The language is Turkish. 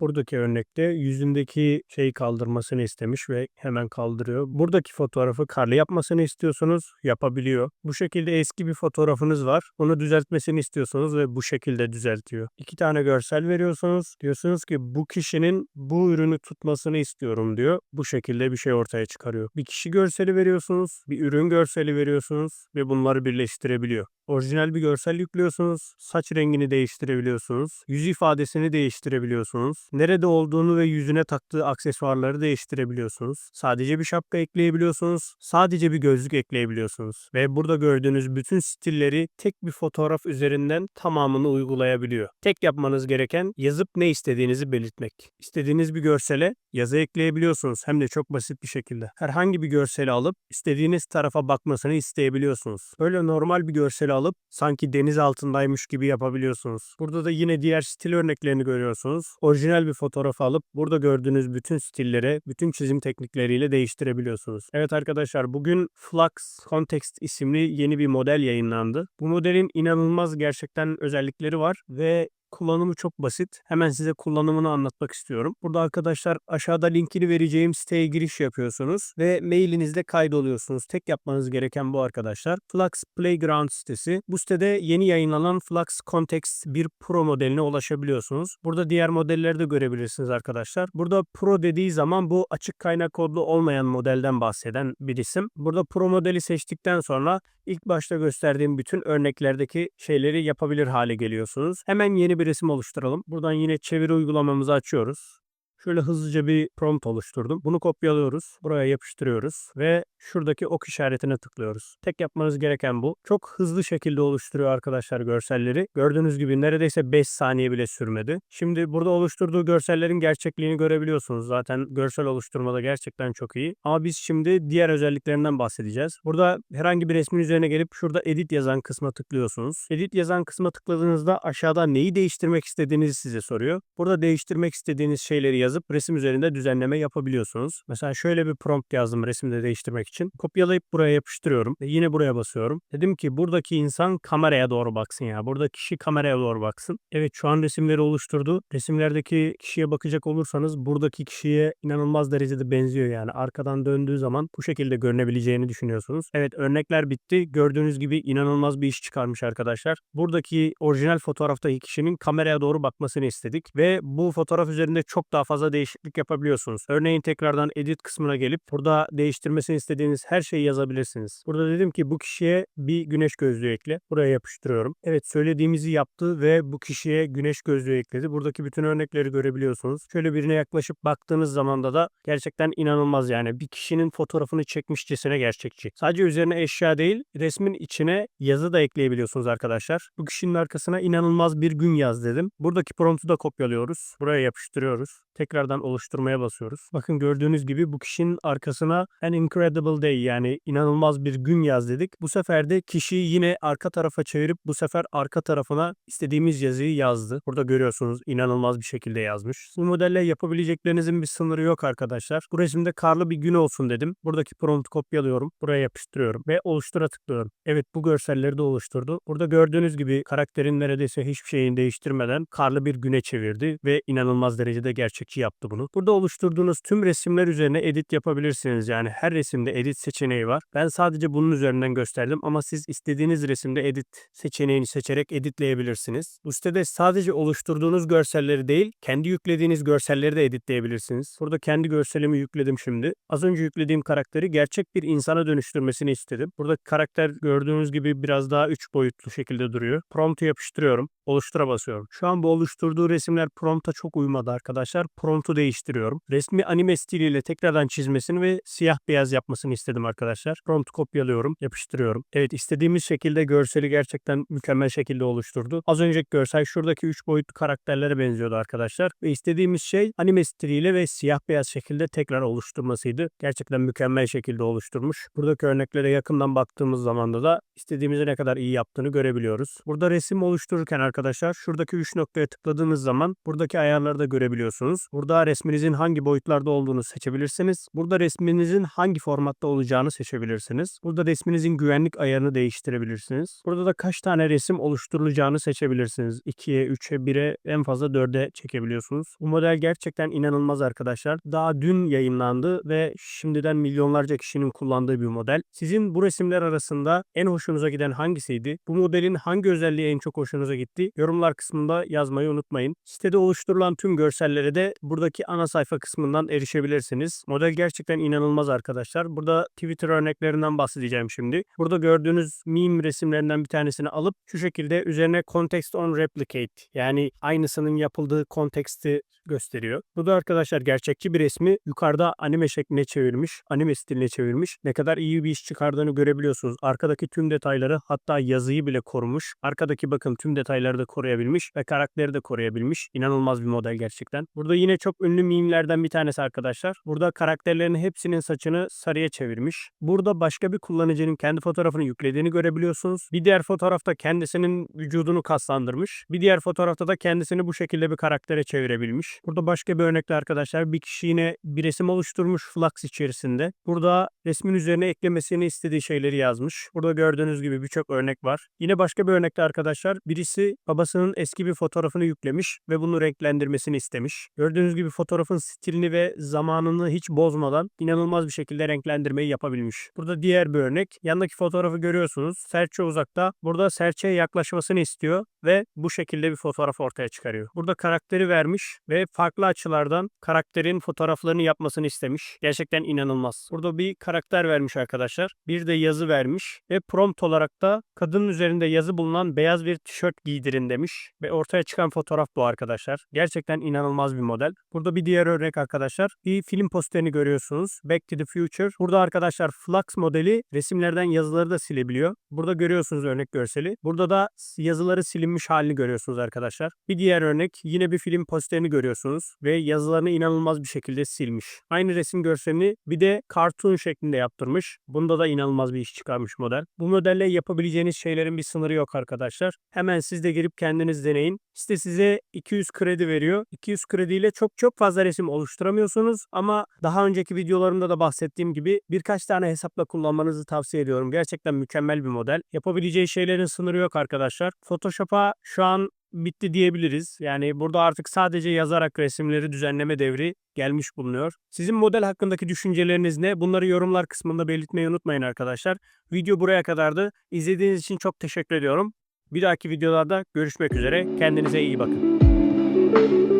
Buradaki örnekte yüzündeki şeyi kaldırmasını istemiş ve hemen kaldırıyor. Buradaki fotoğrafı karlı yapmasını istiyorsunuz, yapabiliyor. Bu şekilde eski bir fotoğrafınız var. Onu düzeltmesini istiyorsunuz ve bu şekilde düzeltiyor. İki tane görsel veriyorsunuz. Diyorsunuz ki bu kişinin bu ürünü tutmasını istiyorum diyor. Bu şekilde bir şey ortaya çıkarıyor. Bir kişi görseli veriyorsunuz, bir ürün görseli veriyorsunuz ve bunları birleştirebiliyor. Orijinal bir görsel yüklüyorsunuz. Saç rengini değiştirebiliyorsunuz. Yüz ifadesini değiştirebiliyorsunuz. Nerede olduğunu ve yüzüne taktığı aksesuarları değiştirebiliyorsunuz. Sadece bir şapka ekleyebiliyorsunuz. Sadece bir gözlük ekleyebiliyorsunuz. Ve burada gördüğünüz bütün stilleri tek bir fotoğraf üzerinden tamamını uygulayabiliyor. Tek yapmanız gereken yazıp ne istediğinizi belirtmek. İstediğiniz bir görsele yazı ekleyebiliyorsunuz. Hem de çok basit bir şekilde. Herhangi bir görseli alıp istediğiniz tarafa bakmasını isteyebiliyorsunuz. Böyle normal bir görseli alıp sanki deniz altındaymış gibi yapabiliyorsunuz. Burada da yine diğer stil örneklerini görüyorsunuz. Orijinal bir fotoğraf alıp burada gördüğünüz bütün stillere, bütün çizim teknikleriyle değiştirebiliyorsunuz. Evet arkadaşlar bugün Flux Context isimli yeni bir model yayınlandı. Bu modelin inanılmaz gerçekten özellikleri var ve Kullanımı çok basit. Hemen size kullanımını anlatmak istiyorum. Burada arkadaşlar aşağıda linkini vereceğim siteye giriş yapıyorsunuz ve mailinizde kaydoluyorsunuz. Tek yapmanız gereken bu arkadaşlar. Flux Playground sitesi. Bu sitede yeni yayınlanan Flux Context 1 Pro modeline ulaşabiliyorsunuz. Burada diğer modelleri de görebilirsiniz arkadaşlar. Burada Pro dediği zaman bu açık kaynak kodlu olmayan modelden bahseden bir isim. Burada Pro modeli seçtikten sonra ilk başta gösterdiğim bütün örneklerdeki şeyleri yapabilir hale geliyorsunuz. Hemen yeni bir resim oluşturalım. Buradan yine çeviri uygulamamızı açıyoruz. Şöyle hızlıca bir prompt oluşturdum. Bunu kopyalıyoruz. Buraya yapıştırıyoruz ve şuradaki ok işaretine tıklıyoruz. Tek yapmanız gereken bu. Çok hızlı şekilde oluşturuyor arkadaşlar görselleri. Gördüğünüz gibi neredeyse 5 saniye bile sürmedi. Şimdi burada oluşturduğu görsellerin gerçekliğini görebiliyorsunuz. Zaten görsel oluşturmada gerçekten çok iyi. Ama biz şimdi diğer özelliklerinden bahsedeceğiz. Burada herhangi bir resmin üzerine gelip şurada edit yazan kısma tıklıyorsunuz. Edit yazan kısma tıkladığınızda aşağıda neyi değiştirmek istediğinizi size soruyor. Burada değiştirmek istediğiniz şeyleri yazıp resim üzerinde düzenleme yapabiliyorsunuz. Mesela şöyle bir prompt yazdım resimde değiştirmek için. Kopyalayıp buraya yapıştırıyorum. Ve yine buraya basıyorum. Dedim ki buradaki insan kameraya doğru baksın ya. Burada kişi kameraya doğru baksın. Evet şu an resimleri oluşturdu. Resimlerdeki kişiye bakacak olursanız buradaki kişiye inanılmaz derecede benziyor yani. Arkadan döndüğü zaman bu şekilde görünebileceğini düşünüyorsunuz. Evet örnekler bitti. Gördüğünüz gibi inanılmaz bir iş çıkarmış arkadaşlar. Buradaki orijinal fotoğraftaki kişinin kameraya doğru bakmasını istedik ve bu fotoğraf üzerinde çok daha fazla değişiklik yapabiliyorsunuz. Örneğin tekrardan edit kısmına gelip burada değiştirmesini istediğiniz her şeyi yazabilirsiniz. Burada dedim ki bu kişiye bir güneş gözlüğü ekle. Buraya yapıştırıyorum. Evet söylediğimizi yaptı ve bu kişiye güneş gözlüğü ekledi. Buradaki bütün örnekleri görebiliyorsunuz. Şöyle birine yaklaşıp baktığınız zaman da gerçekten inanılmaz yani. Bir kişinin fotoğrafını çekmişçesine gerçekçi. Sadece üzerine eşya değil resmin içine yazı da ekleyebiliyorsunuz arkadaşlar. Bu kişinin arkasına inanılmaz bir gün yaz dedim. Buradaki promptu da kopyalıyoruz. Buraya yapıştırıyoruz. Tekrardan oluşturmaya basıyoruz. Bakın gördüğünüz gibi bu kişinin arkasına an incredible day yani inanılmaz bir gün yaz dedik. Bu sefer de kişiyi yine arka tarafa çevirip bu sefer arka tarafına istediğimiz yazıyı yazdı. Burada görüyorsunuz inanılmaz bir şekilde yazmış. Bu modelle yapabileceklerinizin bir sınırı yok arkadaşlar. Bu resimde karlı bir gün olsun dedim. Buradaki promptu kopyalıyorum. Buraya yapıştırıyorum ve oluştura tıklıyorum. Evet bu görselleri de oluşturdu. Burada gördüğünüz gibi karakterin neredeyse hiçbir şeyini değiştirmeden karlı bir güne çevirdi ve inanılmaz derecede gerçekçi yaptı bunu. Burada oluşturduğunuz tüm resimler üzerine edit yapabilirsiniz. Yani her resimde edit seçeneği var. Ben sadece bunun üzerinden gösterdim ama siz istediğiniz resimde edit seçeneğini seçerek editleyebilirsiniz. Bu sitede sadece oluşturduğunuz görselleri değil, kendi yüklediğiniz görselleri de editleyebilirsiniz. Burada kendi görselimi yükledim şimdi. Az önce yüklediğim karakteri gerçek bir insana dönüştürmesini istedim. Burada karakter gördüğünüz gibi biraz daha 3 boyutlu şekilde duruyor. Prompt'u yapıştırıyorum. Oluştura basıyorum. Şu an bu oluşturduğu resimler prompt'a çok uymadı arkadaşlar. Prompt'u değiştiriyorum. Resmi anime stiliyle tekrardan çizmesini ve siyah beyaz yapmasını istedim arkadaşlar. Prompt'u kopyalıyorum, yapıştırıyorum. Evet istediğimiz şekilde görseli gerçekten mükemmel şekilde oluşturdu. Az önceki görsel şuradaki 3 boyutlu karakterlere benziyordu arkadaşlar. Ve istediğimiz şey anime stiliyle ve siyah beyaz şekilde tekrar oluşturmasıydı. Gerçekten mükemmel şekilde oluşturmuş. Buradaki örneklere yakından baktığımız zaman da istediğimizi ne kadar iyi yaptığını görebiliyoruz. Burada resim oluştururken arkadaşlar şuradaki 3 noktaya tıkladığınız zaman buradaki ayarları da görebiliyorsunuz. Görüyorsunuz. Burada resminizin hangi boyutlarda olduğunu seçebilirsiniz. Burada resminizin hangi formatta olacağını seçebilirsiniz. Burada resminizin güvenlik ayarını değiştirebilirsiniz. Burada da kaç tane resim oluşturulacağını seçebilirsiniz. 2'ye, 3'e, 1'e en fazla 4'e çekebiliyorsunuz. Bu model gerçekten inanılmaz arkadaşlar. Daha dün yayınlandı ve şimdiden milyonlarca kişinin kullandığı bir model. Sizin bu resimler arasında en hoşunuza giden hangisiydi? Bu modelin hangi özelliği en çok hoşunuza gitti? Yorumlar kısmında yazmayı unutmayın. Sitede oluşturulan tüm görsellere de buradaki ana sayfa kısmından erişebilirsiniz. Model gerçekten inanılmaz arkadaşlar. Burada Twitter örneklerinden bahsedeceğim şimdi. Burada gördüğünüz meme resimlerinden bir tanesini alıp şu şekilde üzerine context on replicate yani aynısının yapıldığı konteksti gösteriyor. Bu da arkadaşlar gerçekçi bir resmi yukarıda anime şekline çevirmiş, anime stiline çevirmiş. Ne kadar iyi bir iş çıkardığını görebiliyorsunuz. Arkadaki tüm detayları hatta yazıyı bile korumuş. Arkadaki bakın tüm detayları da koruyabilmiş ve karakteri de koruyabilmiş. İnanılmaz bir model gerçekten. Burada yine çok ünlü mimlerden bir tanesi arkadaşlar. Burada karakterlerin hepsinin saçını sarıya çevirmiş. Burada başka bir kullanıcının kendi fotoğrafını yüklediğini görebiliyorsunuz. Bir diğer fotoğrafta kendisinin vücudunu kaslandırmış. Bir diğer fotoğrafta da kendisini bu şekilde bir karaktere çevirebilmiş. Burada başka bir örnekte arkadaşlar bir kişi yine bir resim oluşturmuş Flux içerisinde. Burada resmin üzerine eklemesini istediği şeyleri yazmış. Burada gördüğünüz gibi birçok örnek var. Yine başka bir örnekte arkadaşlar birisi babasının eski bir fotoğrafını yüklemiş ve bunu renklendirmesini istemiş. Gördüğünüz gibi fotoğrafın stilini ve zamanını hiç bozmadan inanılmaz bir şekilde renklendirmeyi yapabilmiş. Burada diğer bir örnek. Yandaki fotoğrafı görüyorsunuz. Serçe uzakta. Burada serçeye yaklaşmasını istiyor ve bu şekilde bir fotoğraf ortaya çıkarıyor. Burada karakteri vermiş ve farklı açılardan karakterin fotoğraflarını yapmasını istemiş. Gerçekten inanılmaz. Burada bir karakter vermiş arkadaşlar. Bir de yazı vermiş ve prompt olarak da kadının üzerinde yazı bulunan beyaz bir tişört giydirin demiş ve ortaya çıkan fotoğraf bu arkadaşlar. Gerçekten inanılmaz bir model. Burada bir diğer örnek arkadaşlar. Bir film posterini görüyorsunuz. Back to the Future. Burada arkadaşlar Flux modeli resimlerden yazıları da silebiliyor. Burada görüyorsunuz örnek görseli. Burada da yazıları silinmiş halini görüyorsunuz arkadaşlar. Bir diğer örnek yine bir film posterini görüyorsunuz ve yazılarını inanılmaz bir şekilde silmiş. Aynı resim görselini bir de cartoon şeklinde yaptırmış. Bunda da inanılmaz bir iş çıkarmış model. Bu modelle yapabileceğiniz şeylerin bir sınırı yok arkadaşlar. Hemen siz de girip kendiniz deneyin. Site size 200 kredi veriyor. 200 krediyle çok çok fazla resim oluşturamıyorsunuz ama daha önceki videolarımda da bahsettiğim gibi birkaç tane hesapla kullanmanızı tavsiye ediyorum. Gerçekten mükemmel bir model. Yapabileceği şeylerin sınırı yok arkadaşlar. Photoshop'a şu an bitti diyebiliriz. Yani burada artık sadece yazarak resimleri düzenleme devri gelmiş bulunuyor. Sizin model hakkındaki düşünceleriniz ne? Bunları yorumlar kısmında belirtmeyi unutmayın arkadaşlar. Video buraya kadardı. İzlediğiniz için çok teşekkür ediyorum. Bir dahaki videolarda görüşmek üzere. Kendinize iyi bakın.